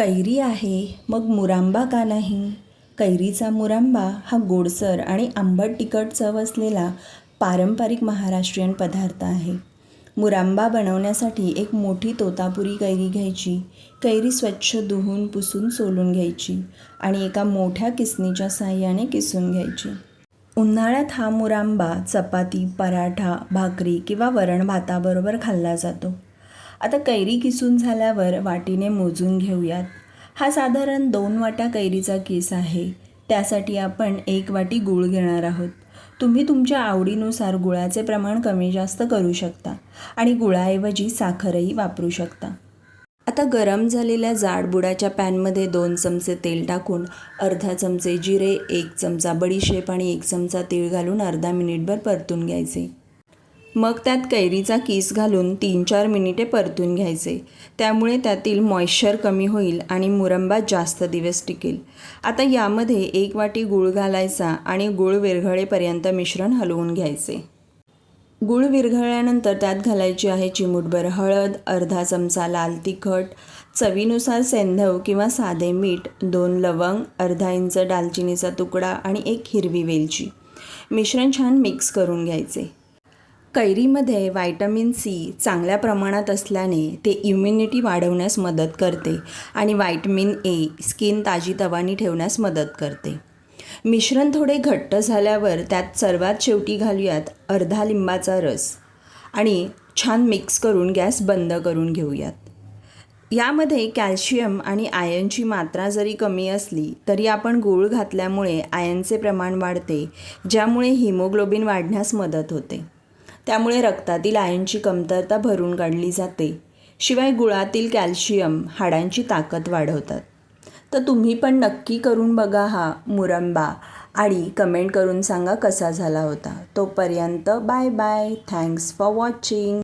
कैरी आहे मग मुरांबा का नाही? कैरीचा मुरांबा हा गोडसर आणि आंबट तिखट चव असलेला पारंपरिक महाराष्ट्रीयन पदार्थ आहे. मुरांबा बनवण्यासाठी एक मोठी तोतापुरी कैरी घ्यायची. कैरी स्वच्छ धुवून पुसून सोलून घ्यायची आणि एका मोठ्या किसणीच्या साह्याने किसून घ्यायची. उन्हाळ्यात हा मुरांबा चपाती पराठा भाकरी किंवा वरण भाताबरोबर खाल्ला जातो. आता कैरी किसून झाल्यावर वाटीने मोजून घेऊयात. हा साधारण दोन वाट्या कैरीचा केस आहे. त्यासाठी आपण एक वाटी गूळ घेणार आहोत. तुम्ही तुमच्या आवडीनुसार गुळाचे प्रमाण कमी जास्त करू शकता आणि गुळाऐवजी साखरही वापरू शकता. आता गरम झालेल्या जाडबुडाच्या पॅनमध्ये दोन चमचे तेल टाकून अर्धा चमचे जिरे एक चमचा बडीशेप आणि एक चमचा तीळ घालून अर्धा मिनिटभर परतून घ्यायचे. मग त्यात कैरीचा किस घालून तीन चार मिनिटे परतून घ्यायचे. त्यामुळे त्यातील मॉइश्चर कमी होईल आणि मुरंबा जास्त दिवस टिकेल. आता यामध्ये एक वाटी गूळ घालायचा आणि गूळ विरघळेपर्यंत मिश्रण हलवून घ्यायचे. गूळ विरघळल्यानंतर त्यात घालायची आहे चिमूटभर हळद अर्धा चमचा लाल तिखट चवीनुसार सेंधव किंवा साधे मीठ दोन लवंग अर्धा इंच दालचिनीचा तुकडा आणि एक हिरवी वेलची. मिश्रण छान मिक्स करून घ्यायचे. कैरीमध्ये व्हायटमिन सी चांगल्या प्रमाणात असल्याने ते इम्युनिटी वाढवण्यास मदत करते आणि व्हायटमिन ए स्किन ताजीतवानी ठेवण्यास मदत करते. मिश्रण थोडे घट्ट झाल्यावर त्यात सर्वात शेवटी घालूयात अर्धा लिंबाचा रस आणि छान मिक्स करून गॅस बंद करून घेऊयात. यामध्ये कॅल्शियम आणि आयनची मात्रा जरी कमी असली तरी आपण गूळ घातल्यामुळे आयनचे प्रमाण वाढते ज्यामुळे हिमोग्लोबिन वाढण्यास मदत होते. त्यामुळे रक्तातील आयनची कमतरता भरून काढली जाते. शिवाय गुळातील कॅल्शियम हाडांची ताकद वाढवतात. तर तुम्ही पण नक्की करून बघा हा मुरंबा आणि कमेंट करून सांगा कसा झाला होता. तोपर्यंत bye bye. Thanks for watching